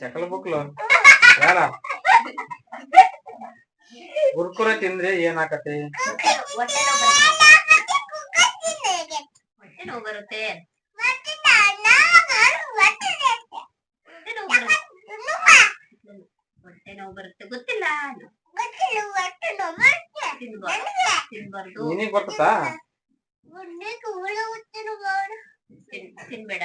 చెక్కల బుక్లు ఎలా ಕುರ್ಕುರೆ ತಿಂದ್ರೆ ಏನಾಕತಿ ಬರುತ್ತೆ ನೋವು ಬರುತ್ತೆ ಗೊತ್ತಿಲ್ಲ ತಿನ್ಬಾರ್ದು ತಿನ್ಬೇಡ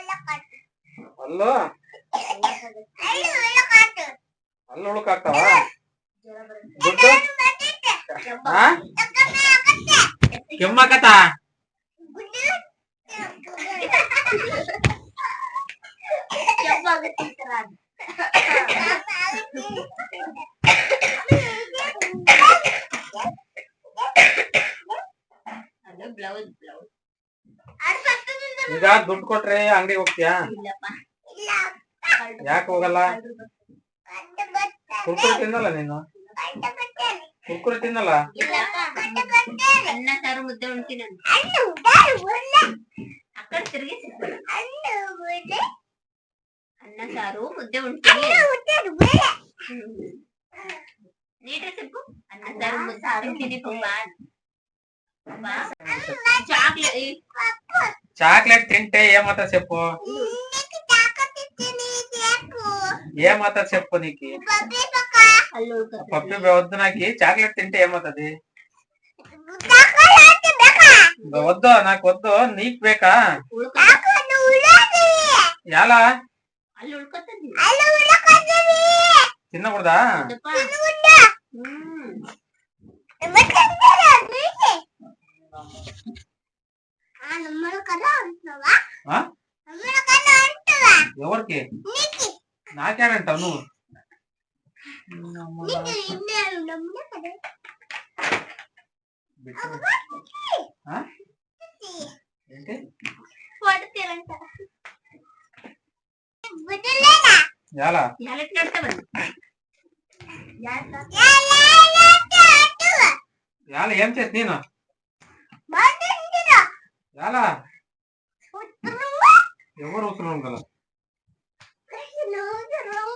Halo. Halo lu kata. Halo lu kata. Gimana kata? Gimana kata? kata? Gimana kata? Gimana kata? యాకోగల కుక్కర తిందల నిన్న కుక్కర తిందల అన్న సారు ముద్ద ఉంటున్నాను అన్న సారు చాక్లెట్ చాక్లెట్ తింటే ఏమతా చెప్పు మాత చెప్పు నీకు పప్పి వద్దు నాకు చాక్లెట్ తింటే ఏమవుతుంది వద్దు నాకు వద్దు నీకు బేకా ఎలా తిన్నకూడదా ఎవరికి నాకేనంటావు నువ్వు ఏం చేసి నేను ఎవరు అవసరం కదా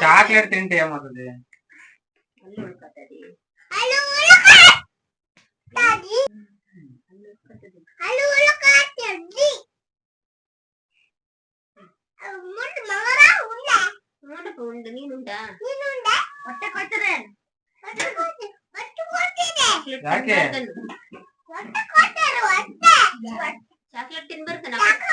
చాక్లెట్ తింటే ఏమవుతుంది చాక్లెట్ తినబర్కు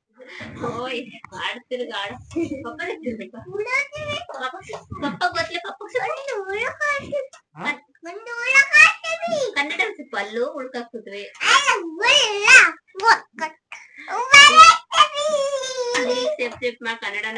होय काढतील काढ पप्पा देतील पप्पा बसले पप्पा ಕನ್ನಡ ಪಲ್ಲು ಹುಡ್ಕಾಕ್ತಿದ್ವಿ ಸೇಫ್ ಸೇಫ್ ಮಾ ಕನ್ನಡನ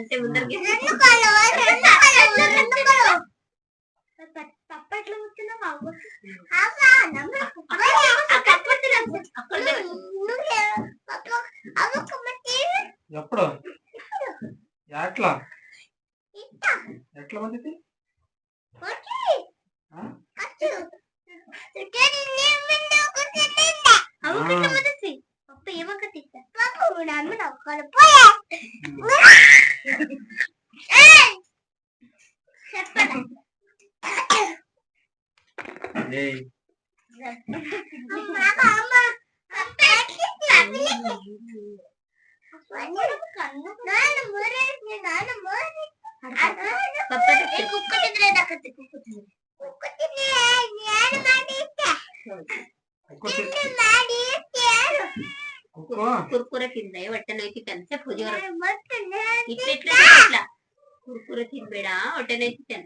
అంతే ముందరికి తప్పట్లు ఎప్పుడు ఎట్లా ఎట్లా మంది ఏమొకటి కూడాను నవ్వుకొని పోయా కుక్క తింద్రే దక్కతి కుక్క తింద్రే కుక్క తింద్రే ಏನು ಮಾಡಿ ಕುಕ್ಕುತ್ತಿ ಮಾಡಿ ಕುರ್ಕುರ ತಿಂದ್ರೆ ಹೊಟ್ಟೆ ನೋಯ್ತಿತ್ತು ಅಂತೆ ಪುದಿಯೋರ ಕುರ್ಕುರ ತಿನ್ಬೇಡ ಹೊಟ್ಟೆ ನೋಯ್ತಿತ್ತು